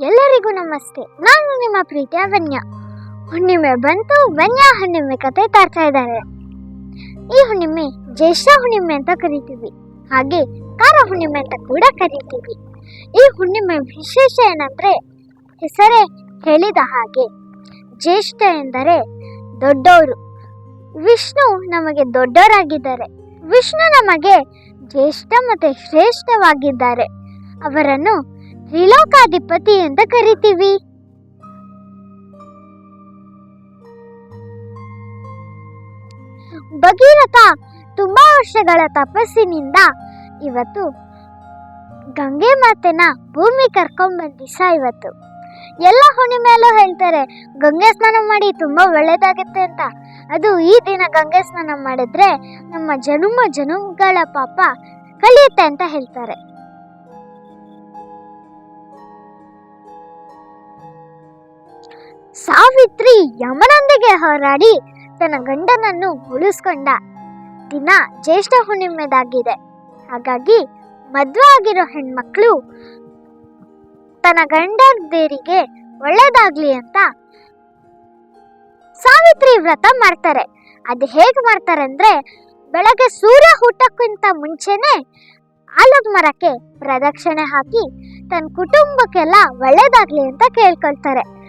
ಎಲ್ಲರಿಗೂ ನಮಸ್ತೆ. ನಾನು ನಿಮ್ಮ ಪ್ರೀತಿಯ ವನ್ಯ. ಹುಣ್ಣಿಮೆ ಬಂತು, ವನ್ಯ ಹುಣ್ಣಿಮೆ ಕತೆ ತರ್ತಾ ಇದ್ದಾರೆ. ಈ ಹುಣ್ಣಿಮೆ ಜ್ಯೇಷ್ಠ ಹುಣ್ಣಿಮೆ ಅಂತ ಕರಿತೀವಿ. ಹಾಗೆ ಕಾರ ಹುಣ್ಣಿಮೆ ಅಂತ ಕೂಡ ಕರಿತೀವಿ. ಈ ಹುಣ್ಣಿಮೆ ವಿಶೇಷ ಏನಂದ್ರೆ ಹೆಸರೇ ಹೇಳಿದ ಹಾಗೆ ಜ್ಯೇಷ್ಠ ಎಂದರೆ ದೊಡ್ಡವರು ವಿಷ್ಣು ನಮಗೆ ದೊಡ್ಡವರಾಗಿದ್ದಾರೆ. ವಿಷ್ಣು ನಮಗೆ ಜ್ಯೇಷ್ಠ ಮತ್ತೆ ಶ್ರೇಷ್ಠವಾಗಿದ್ದಾರೆ. ಅವರನ್ನು ತ್ರಿಲೋಕಾಧಿಪತಿ ಅಂತ ಕರಿತೀವಿ. ಭಗೀರಥ ತುಂಬಾ ವರ್ಷಗಳ ತಪಸ್ಸಿನಿಂದ ಇವತ್ತು ಗಂಗೆ ಮಾತೆನ ಭೂಮಿ ಕರ್ಕೊಂಡ್ ಬಂದ ದಿವಸ ಇವತ್ತು. ಎಲ್ಲ ಹುಣ್ಣಿಮೆಯಲ್ಲೂ ಹೇಳ್ತಾರೆ, ಗಂಗೆ ಸ್ನಾನ ಮಾಡಿ ತುಂಬಾ ಒಳ್ಳೇದಾಗುತ್ತೆ ಅಂತ. ಅದು ಈ ದಿನ ಗಂಗೆ ಸ್ನಾನ ಮಾಡಿದ್ರೆ ನಮ್ಮ ಜನುಮ ಜನುಮಗಳ ಪಾಪ ಕಳಿಯುತ್ತೆ ಅಂತ ಹೇಳ್ತಾರೆ. ಸಾವಿತ್ರಿ ಯಮನೊಂದಿಗೆ ಹೋರಾಡಿ ತನ್ನ ಗಂಡನನ್ನು ಉಳಿಸ್ಕೊಂಡ. ದಿನ ಜ್ಯೇಷ್ಠ ಹುಣ್ಣಿಮೆದಾಗಿದೆ. ಹಾಗಾಗಿ ಮದುವೆ ಆಗಿರೋ ಹೆಣ್ಮಕ್ಳು ತನ್ನ ಗಂಡಂದಿರಿಗೆ ಒಳ್ಳೇದಾಗ್ಲಿ ಅಂತ ಸಾವಿತ್ರಿ ವ್ರತ ಮಾಡ್ತಾರೆ. ಅದು ಹೇಗೆ ಮಾಡ್ತಾರೆ ಅಂದ್ರೆ ಬೆಳಗ್ಗೆ ಸೂರ್ಯ ಹುಟ್ಟಕ್ಕಿಂತ ಮುಂಚೆನೆ ಆಲದ ಮರಕ್ಕೆ ಪ್ರದಕ್ಷಿಣೆ ಹಾಕಿ ತನ್ನ ಕುಟುಂಬಕ್ಕೆಲ್ಲ ಒಳ್ಳೇದಾಗ್ಲಿ ಅಂತ ಕೇಳ್ಕೊಳ್ತಾರೆ.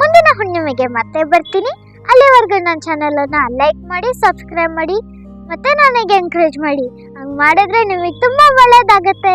ಮುಂದಿನ ಹುಣ್ಣಿಮೆಗೆ ಮತ್ತೆ ಬರ್ತೀನಿ. ಅಲ್ಲಿವರೆಗೂ ನನ್ನ ಚಾನಲನ್ನು ಲೈಕ್ ಮಾಡಿ ಸಬ್ಸ್ಕ್ರೈಬ್ ಮಾಡಿ, ಮತ್ತೆ ನನಗೆ ಎನ್ಕರೇಜ್ ಮಾಡಿ. ಹಂಗೆ ಮಾಡಿದ್ರೆ ನಿಮಗೆ ತುಂಬ ಒಳ್ಳೇದಾಗತ್ತೆ.